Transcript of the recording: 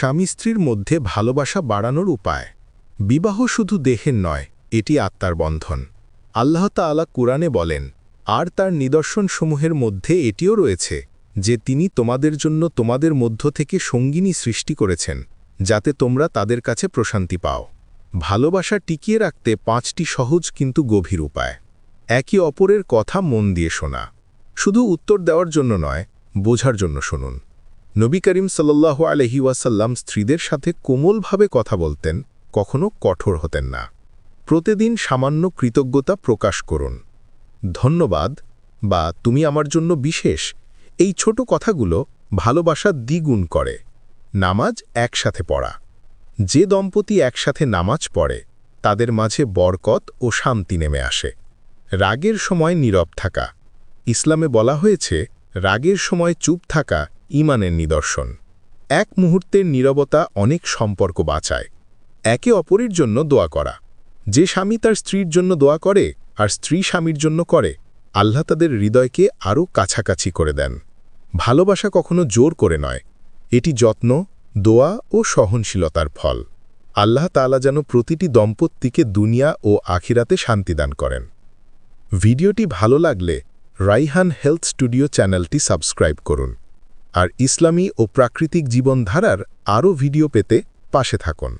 স্বামী স্ত্রীর মধ্যে ভালোবাসা বাড়ানোর উপায়। বিবাহ শুধু দেহের নয়, এটি আত্মার বন্ধন। আল্লাহ তাআলা কুরআনে বলেন, আর তার নিদর্শনসমূহের মধ্যে এটিও রয়েছে, যে তিনি তোমাদের জন্য তোমাদের মধ্য থেকে সঙ্গিনী সৃষ্টি করেছেন, যাতে তোমরা তাদের কাছে প্রশান্তি পাও। ভালোবাসা টিকিয়ে রাখতে পাঁচটি সহজ কিন্তু গভীর উপায়। একে অপরের কথা মন দিয়ে শোনা। শুধু উত্তর দেওয়ার জন্য নয়, বোঝার জন্য শুনুন। নবী করিম সাল্লাহ আলহি ওয়াসাল্লাম স্ত্রীদের সাথে কোমলভাবে কথা বলতেন, কখনো কঠোর হতেন না। প্রতিদিন সামান্য কৃতজ্ঞতা প্রকাশ করুন। ধন্যবাদ বা তুমি আমার জন্য বিশেষ, এই ছোট কথাগুলো ভালোবাসা দ্বিগুণ করে। নামাজ একসাথে পড়া। যে দম্পতি একসাথে নামাজ পড়ে, তাদের মাঝে বরকত ও শান্তি নেমে আসে। রাগের সময় নীরব থাকা। ইসলামে বলা হয়েছে, রাগের সময় চুপ থাকা ইমানের নিদর্শন। এক মুহূর্তের নীরবতা অনেক সম্পর্ক বাঁচায়। একে অপরের জন্য দোয়া করা। যে স্বামী তার স্ত্রীর জন্য দোয়া করে, আর স্ত্রী স্বামীর জন্য করে, আল্লাহ তাদের হৃদয়কে আরও কাছাকাছি করে দেন। ভালোবাসা কখনো জোর করে নয়। এটি যত্ন, দোয়া ও সহনশীলতার ফল। আল্লাহ তালা যেন প্রতিটি দম্পতিকে দুনিয়া ও আখিরাতে শান্তিদান করেন। ভিডিওটি ভালো লাগলে রাইহান হেলথ স্টুডিও চ্যানেলটি সাবস্ক্রাইব করুন। আর ইসলামী ও প্রাকৃতিক জীবনধারার আরও ভিডিও পেতে পাশে থাকুন।